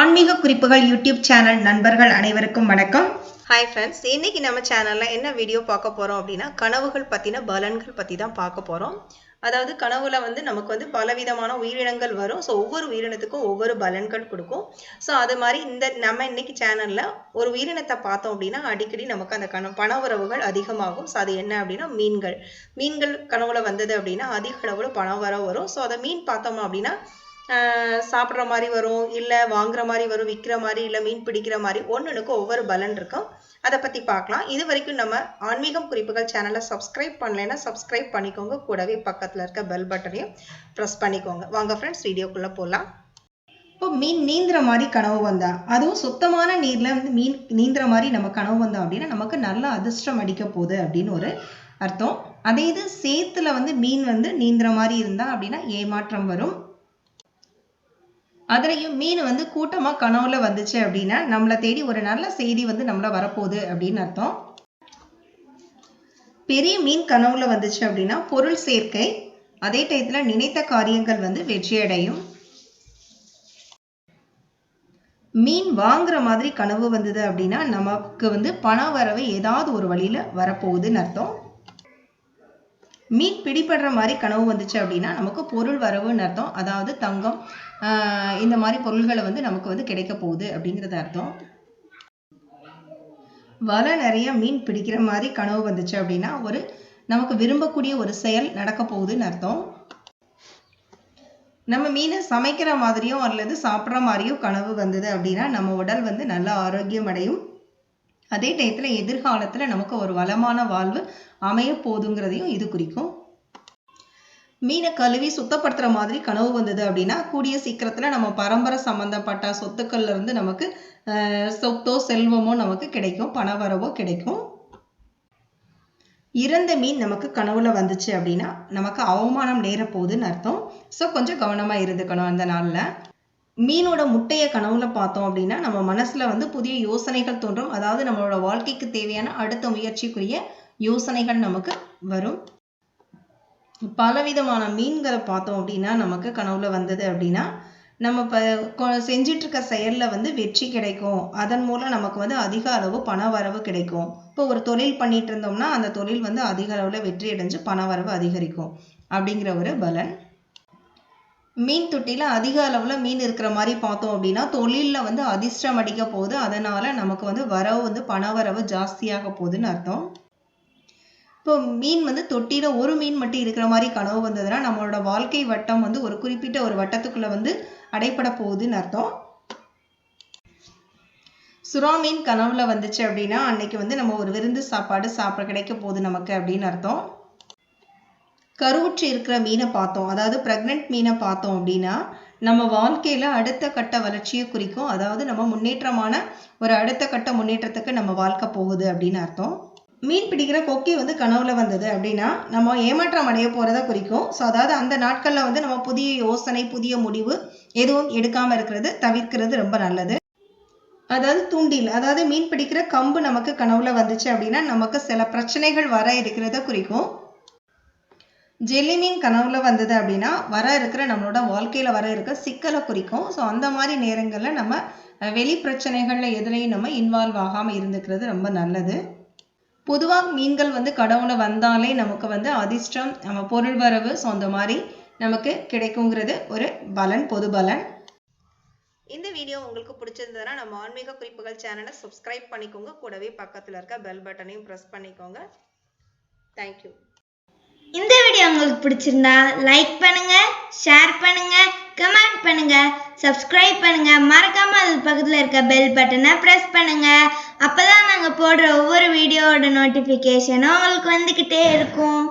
ஆன்மீக குறிப்புகள் YouTube channel நண்பர்கள் அனைவருக்கும் வணக்கம். ஹாய் ஃப்ரெண்ட்ஸ் இன்னைக்கு நம்ம சேனலில் என்ன வீடியோ பார்க்க போகிறோம் அப்படின்னா கனவுகள் பற்றின பலன்கள் பற்றி தான் பார்க்க போகிறோம் அதாவது கனவுல வந்து நமக்கு வந்து பலவிதமான உயிரினங்கள் வரும். ஸோ ஒவ்வொரு உயிரினத்துக்கும் ஒவ்வொரு பலன்கள் கொடுக்கும். ஸோ அது மாதிரி இந்த நம்ம இன்னைக்கு சேனலில் ஒரு உயிரினத்தை பார்த்தோம் அப்படின்னா அடிக்கடி நமக்கு அந்த கன பண உறவுகள் அதிகமாகும். ஸோ அது என்ன அப்படின்னா மீன்கள். மீன்கள் கனவுல வந்தது அப்படின்னா அதிக அளவில் பண வரவு வரும். ஸோ அதை மீன் பார்த்தோம் அப்படின்னா சாப்பிட்ற மாதிரி வரும் இல்லை வாங்குற மாதிரி வரும் விற்கிற மாதிரி இல்லை மீன் பிடிக்கிற மாதிரி ஒன்றுனுக்கு ஒவ்வொரு பலன் இருக்கும். அதை பற்றி பார்க்கலாம் இது வரைக்கும் நம்ம ஆன்மீகம் குறிப்புகள் சேனலை சப்ஸ்கிரைப் பண்ணலைன்னா சப்ஸ்கிரைப் பண்ணிக்கோங்க. கூடவே பக்கத்தில் இருக்க பெல் பட்டனையும் ப்ரெஸ் பண்ணிக்கோங்க. வாங்க ஃப்ரெண்ட்ஸ் வீடியோக்குள்ளே போகலாம் இப்போ மீன் நீந்துற மாதிரி கனவு வந்தா அதுவும் சுத்தமான நீர்ல வந்து மீன் நீந்துற மாதிரி நம்ம கனவு வந்தோம் அப்படின்னா நமக்கு நல்ல அதிர்ஷ்டம் அடிக்க போகுது அப்படின்னு ஒரு அர்த்தம். அதே இது சேத்துல வந்து மீன் வந்து நீந்துற மாதிரி இருந்தா அப்படின்னா ஏமாற்றம் வரும். அதுலேயும் மீன் வந்து கூட்டமாக கனவுல வந்துச்சு அப்படின்னா நம்மளை தேடி ஒரு நல்ல செய்தி வந்து நம்மளை வரப்போகுது அப்படின்னு அர்த்தம். பெரிய மீன் கனவுல வந்துச்சு அப்படின்னா பொருள் சேர்க்கை அதே டயத்தில் நினைத்த காரியங்கள் வந்து வெற்றியடையும். மீன் வாங்குற மாதிரி கனவு வந்தது அப்படின்னா நமக்கு வந்து பண வரவு ஏதாவது ஒரு வழியில் வரப்போகுதுன்னு அர்த்தம். மீன் பிடிபடுற மாதிரி கனவு வந்துச்சு அப்படின்னா நமக்கு பொருள் வரவுன்னு அர்த்தம். அதாவது தங்கம் இந்த மாதிரி பொருள்களை வந்து நமக்கு வந்து கிடைக்க போகுது அப்படிங்கிறது அர்த்தம். வலை நிறைய மீன் பிடிக்கிற மாதிரி கனவு வந்துச்சு அப்படின்னா ஒரு நமக்கு விரும்பக்கூடிய ஒரு செயல் நடக்க போகுதுன்னு அர்த்தம். நம்ம மீனை சமைக்கிற மாதிரியோ அல்லது சாப்பிட்ற மாதிரியோ கனவு வந்தது அப்படின்னா நம்ம உடல் வந்து நல்ல ஆரோக்கியம் அடையும். அதே டயத்தில் எதிர்காலத்தில் நமக்கு ஒரு வளமான வாழ்வு அமைய போதுங்கிறதையும் இது குறிக்கும். மீனை கழுவி சுத்தப்படுத்துகிற மாதிரி கனவு வந்தது அப்படின்னா கூடிய சீக்கிரத்தில் நம்ம பரம்பரை சம்மந்தப்பட்ட சொத்துக்கள்ல இருந்து நமக்கு சொத்தோ செல்வமோ நமக்கு கிடைக்கும் பணவரவோ கிடைக்கும். இறந்த மீன் நமக்கு கனவுல வந்துச்சு அப்படின்னா நமக்கு அவமானம் நேரப்போகுதுன்னு அர்த்தம். ஸோ கொஞ்சம் கவனமாக இருந்துக்கணும் அந்த நாளில். மீனோட முட்டைய கனவுல பார்த்தோம் அப்படின்னா நம்ம மனசுல வந்து புதிய யோசனைகள் தோன்றும். அதாவது நம்மளோட வாழ்க்கைக்கு தேவையான அடுத்த முயற்சிக்குரிய யோசனைகள் நமக்கு வரும். பலவிதமான மீன்களை பார்த்தோம் அப்படின்னா நமக்கு கனவுல வந்தது அப்படின்னா நம்ம இப்போ கொ- செஞ்சிட்டு இருக்க செயல்ல வந்து வெற்றி கிடைக்கும். அதன் மூலம் நமக்கு வந்து அதிக அளவு பண வரவு கிடைக்கும். இப்போ ஒரு தொழில் பண்ணிட்டு இருந்தோம்னா அந்த தொழில் வந்து அதிக அளவுல வெற்றி அடைஞ்சு பண வரவு அதிகரிக்கும். அப்படிங்கிற ஒரு பலன். மீன் தொட்டியில் அதிக அளவில் மீன் இருக்கிற மாதிரி பார்த்தோம் அப்படின்னா தொழிலில் வந்து அதிர்ஷ்டம் அடிக்க போகுது. அதனால் நமக்கு வந்து வரவு வந்து பணவரவு ஜாஸ்தியாக போகுதுன்னு அர்த்தம். இப்போ மீன் வந்து தொட்டியில் ஒரு மீன் மட்டும் இருக்கிற மாதிரி கனவு வந்ததுன்னா நம்மளோட வாழ்க்கை வட்டம் வந்து ஒரு குறிப்பிட்ட ஒரு வட்டத்துக்குள்ளே வந்து அடைப்பட போகுதுன்னு அர்த்தம். சுறா மீன் கனவுல வந்துச்சு அப்படின்னா அன்னைக்கு வந்து நம்ம ஒரு விருந்து சாப்பாடு சாப்பிட கிடைக்க போகுது நமக்கு அப்படின்னு அர்த்தம். கருவுற்று இருக்கிற மீனை பார்த்தோம். அதாவது ப்ரெக்னென்ட் மீனை பார்த்தோம் அப்படின்னா நம்ம வாழ்க்கையில் அடுத்த கட்ட வளர்ச்சியை குறிக்கும். அதாவது நம்ம முன்னேற்றமான ஒரு அடுத்த கட்ட முன்னேற்றத்துக்கு நம்ம வாழ்க்கை போகுது அப்படின்னு அர்த்தம். மீன் பிடிக்கிற கொக்கி வந்து கனவுல வந்தது அப்படின்னா நம்ம ஏமாற்றம் அடைய போகிறத குறிக்கும். ஸோ அதாவது அந்த நாட்களில் வந்து நம்ம புதிய யோசனை புதிய முடிவு எதுவும் எடுக்காமல் இருக்கிறது தவிர்க்கிறது ரொம்ப நல்லது. அதாவது தூண்டில் அதாவது மீன் பிடிக்கிற கம்பு நமக்கு கனவுல வந்துச்சு அப்படின்னா நமக்கு சில பிரச்சனைகள் வர இருக்கிறத குறிக்கும். ஜெல்லி மீன் கனவுல வந்தது அப்படின்னா வர இருக்கிற நம்மளோட வாழ்க்கையில வர இருக்க சிக்கலை குறிக்கும். ஸோ அந்த மாதிரி நேரங்கள்ல நம்ம வெளி பிரச்சனைகள்ல எதுலையும் நம்ம இன்வால்வ் ஆகாம இருந்துக்கிறது ரொம்ப நல்லது. பொதுவாக மீன்கள் வந்து கடவுளை வந்தாலே நமக்கு வந்து அதிர்ஷ்டம் நம்ம பொருள் வரவு ஸோ அந்த மாதிரி நமக்கு கிடைக்குங்கிறது ஒரு பலன் பொது பலன். இந்த வீடியோ உங்களுக்கு பிடிச்சிருந்ததுன்னா நம்ம ஆன்மீக குறிப்புகள் சேனலை சப்ஸ்கிரைப் பண்ணிக்கோங்க. கூடவே பக்கத்தில் இருக்க பெல் பட்டனையும் ப்ரெஸ் பண்ணிக்கோங்க. தேங்க்யூ இந்த வீடியோ உங்களுக்கு பிடிச்சிருந்தா லைக் பண்ணுங்க ஷேர் பண்ணுங்க கமெண்ட் பண்ணுங்க சப்ஸ்கிரைப் பண்ணுங்க. மறக்காம அது பக்கத்துல இருக்க பெல் பட்டனை பிரஸ் பண்ணுங்க. அப்பதான் நாங்க போடுற ஒவ்வொரு வீடியோவோட நோட்டிபிகேஷனும் உங்களுக்கு வந்துகிட்டே இருக்கும்.